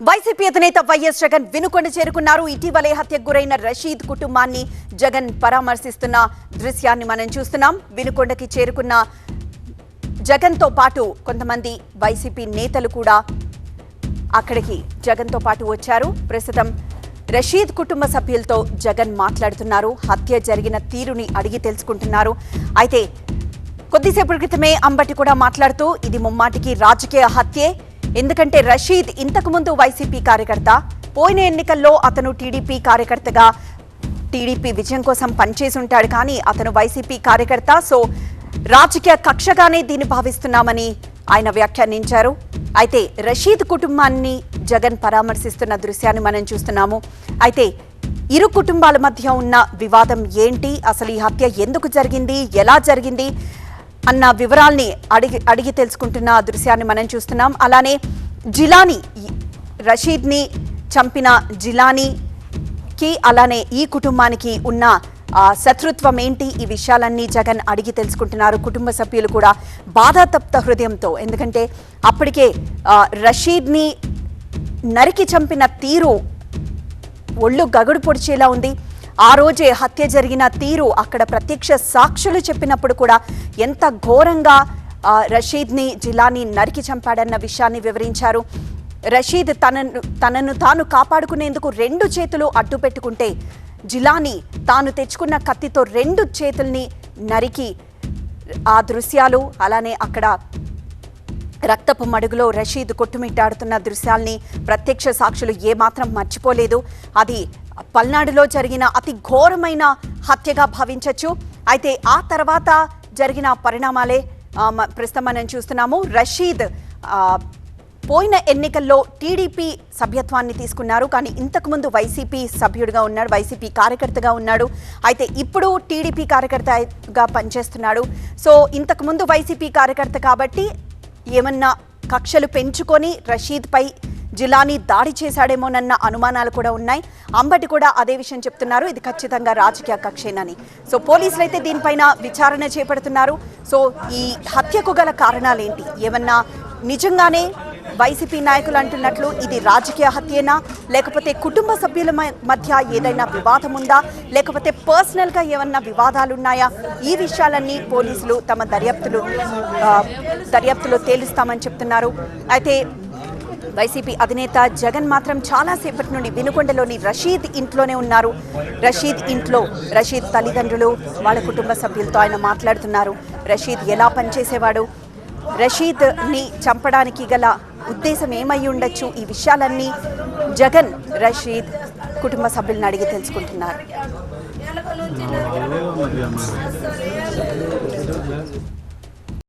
YCP అధినేత YS Jagan Vinukonda చేరుకున్నారు. ఇటీవలే హత్యకు గురైన రషీద్ కుటుంబాన్ని జగన్ పరామర్శిస్తున్న దృశ్యాన్ని మనం చూస్తున్నాం. వినుకొండకి చేరుకున్న జగన్తో పాటు కొంతమంది వైసీపీ నేతలు కూడా అక్కడికి జగన్తో పాటు వచ్చారు. ప్రస్తుతం రషీద్ కుటుంబ సభ్యులతో జగన్ మాట్లాడుతున్నారు. హత్య జరిగిన తీరుని అడిగి తెలుసుకుంటున్నారు. అయితే కొద్దిసేపటి క్రితమే అంబటి కూడా మాట్లాడుతూ ఇది ముమ్మాటికి రాజకీయ హత్యే. ఎందుకంటే రషీద్ ఇంతకుముందు వైసీపీ కార్యకర్త. పోయిన ఎన్నికల్లో అతను టీడీపీ కార్యకర్తగా టీడీపీ విజయం కోసం పనిచేసి ఉంటాడు కానీ అతను వైసీపీ కార్యకర్త. సో రాజకీయ కక్షగానే దీన్ని భావిస్తున్నామని ఆయన వ్యాఖ్యానించారు. అయితే రషీద్ కుటుంబాన్ని జగన్ పరామర్శిస్తున్న దృశ్యాన్ని మనం చూస్తున్నాము. అయితే ఇరు కుటుంబాల మధ్య ఉన్న వివాదం ఏంటి? అసలు ఈ హత్య ఎందుకు జరిగింది? ఎలా జరిగింది? అన్న వివరాల్ని అడిగి అడిగి తెలుసుకుంటున్న దృశ్యాన్ని మనం చూస్తున్నాం. అలానే జిలానీ రషీద్ని చంపిన జిలానీకి అలానే ఈ కుటుంబానికి ఉన్న శత్రుత్వం ఏంటి? ఈ విషయాలన్నీ జగన్ అడిగి తెలుసుకుంటున్నారు. కుటుంబ సభ్యులు కూడా బాధాతప్త హృదయంతో. ఎందుకంటే అప్పటికే రషీద్ని నరికి చంపిన తీరు ఒళ్ళు గగుడు పొడిచేలా ఉంది. ఆ రోజే హత్య జరిగిన తీరు అక్కడ ప్రత్యక్ష సాక్షులు చెప్పినప్పుడు కూడా ఎంత ఘోరంగా రషీద్ని జిలాని నరికి చంపాడన్న విషయాన్ని వివరించారు. రషీద్ తనను తనను తాను కాపాడుకునేందుకు రెండు చేతులు అడ్డు పెట్టుకుంటే జిలాని తాను తెచ్చుకున్న కత్తితో రెండు చేతుల్ని నరికి ఆ దృశ్యాలు అలానే అక్కడ రక్తపు మడుగులో రషీద్ కొట్టుమిట్టాడుతున్న దృశ్యాల్ని ప్రత్యక్ష సాక్షులు ఏమాత్రం మర్చిపోలేదు. అది పల్నాడులో జరిగిన అతి ఘోరమైన హత్యగా భావించవచ్చు అయితే ఆ తర్వాత జరిగిన పరిణామాలే ప్రస్తుతం మనం చూస్తున్నాము. రషీద్ పోయిన ఎన్నికల్లో టీడీపీ సభ్యత్వాన్ని తీసుకున్నారు. కానీ ఇంతకుముందు వైసీపీ సభ్యుడిగా ఉన్నాడు వైసీపీ కార్యకర్తగా ఉన్నాడు. అయితే ఇప్పుడు టీడీపీ కార్యకర్తగా పనిచేస్తున్నాడు. సో ఇంతకుముందు వైసీపీ కార్యకర్త కాబట్టి ఏమన్నా కక్షలు పెంచుకొని రషీద్పై జిలానీ దాడి చేశాడేమోనన్న అనుమానాలు కూడా ఉన్నాయి. అంబటి కూడా అదే విషయం చెప్తున్నారు. ఇది ఖచ్చితంగా రాజకీయ కక్షేనని. సో పోలీసులు అయితే దీనిపైన విచారణ చేపడుతున్నారు. సో ఈ హత్యకు గల కారణాలేంటి? ఏమన్నా నిజంగానే వైసీపీ నాయకులు అంటున్నట్లు ఇది రాజకీయ హత్యేనా? లేకపోతే కుటుంబ సభ్యుల మ- మధ్య ఏదైనా వివాదం ఉందా? లేకపోతే పర్సనల్గా ఏమన్నా వివాదాలున్నాయా? ఈ విషయాలన్నీ పోలీసులు తమ దర్యాప్తులు దర్యాప్తులో తేలుస్తామని చెప్తున్నారు. అయితే వైసీపీ అధినేత జగన్ మాత్రం చాలాసేపటి నుండి వినుకొండలోని రషీద్ ఇంట్లోనే ఉన్నారు. రషీద్ ఇంట్లో రషీద్ తల్లిదండ్రులు వాళ్ళ కుటుంబ సభ్యులతో ఆయన మాట్లాడుతున్నారు. రషీద్ ఎలా పనిచేసేవాడు? రషీద్ని చంపడానికి గల ఉద్దేశం ఏమై ఉండొచ్చు? ఈ విషయాలన్నీ జగన్ రషీద్ కుటుంబ సభ్యులను అడిగి తెలుసుకుంటున్నారు.